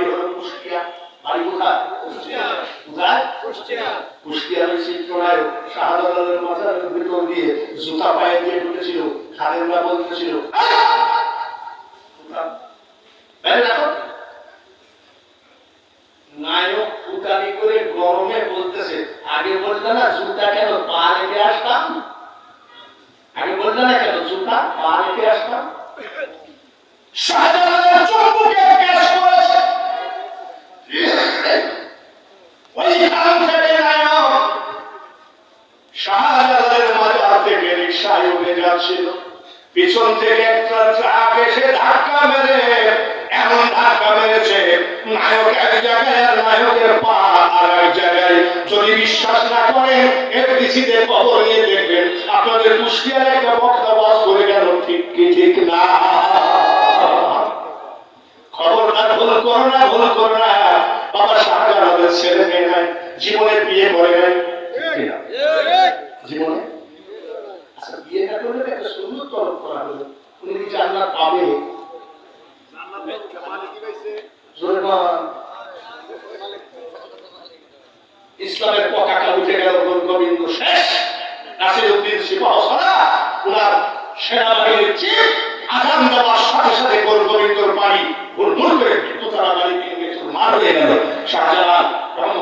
বাড়ি হলো কুষ্টিয়া বাড়ি কোথায়? কোথায়? কুষ্টিয়ার চিত্রনায়ক। শাহজালালের মাথার ভিতর দিয়ে জুতা পায়ে দিয়ে ঢুকেছিল খালেদা বলতেছিল "এই! জুতা বাইরে রাখো নায়ক ফুটানি করে গরমে বলতেছে আগে বলতে না জুতা কেন পা রেখে আসতাম? আগে বলতে না কেন জুতা পা রেখে আসতাম? পিছন থেকে একটা ট্রাক এসে ধাক্কা মেরে এমন ধাক্কা মেরেছে নায়ক এক জায়গায় আর নায়কের পা আর এক জায়গায় যদি বিশ্বাস না করেন এফডিসিতে খবর নিয়ে দেখবেন আপনাদের কুষ্টিয়ার একটা বক্তা বাস করে গেল ঠিক কি ঠিক না খবরদার ভুল করো না, ভুল করো না। ছেলে মেয়ে নাই, জীবনে বিয়ে করে নাই। জীবনে? আচ্ছা ইসলামের পতাকা উঠে গেল গোবিন্দ শেষ। নাসিরুদ্দিন উনার সেনাবাহিনীর চিফ দেওয়ার সাথে সাথে গোবিন্দর বাড়ি ভুল করে ভেঙে মার হয়ে গেল। শাহজালাল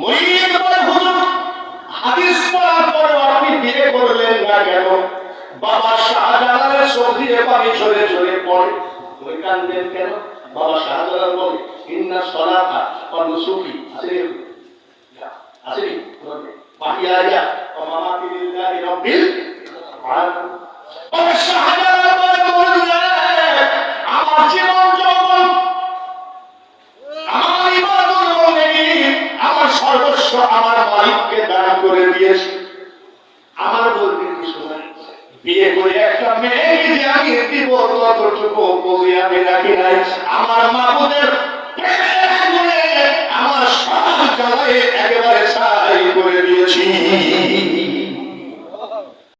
মরিয়ে বলে হুজুর হাদিস পড়ার পরে আপনি বিয়ে করলেন না কেন? বাবা শাহজালালের চোখ দিয়ে পানি ঝরে ঝরে পড়ে। ওই কান্দেন কেন? বাবা শাহজালাল বলে, ইন্না সলাতা ও নুসুকি আছে আছে মাহিয়ায়া ও মামাতি লিল্লাহি রাব্বিল আলামিন। আমার মালিককে দান করে দিয়েছি। আমার বলতে বিয়ে করে একটা মেয়েকে যে আমি দিব, ততটুকু পুঁজি আমি রাখি নাই। আমার মাবুদের আমার সব জ্বালায় একেবারে সাই করে দিয়েছি।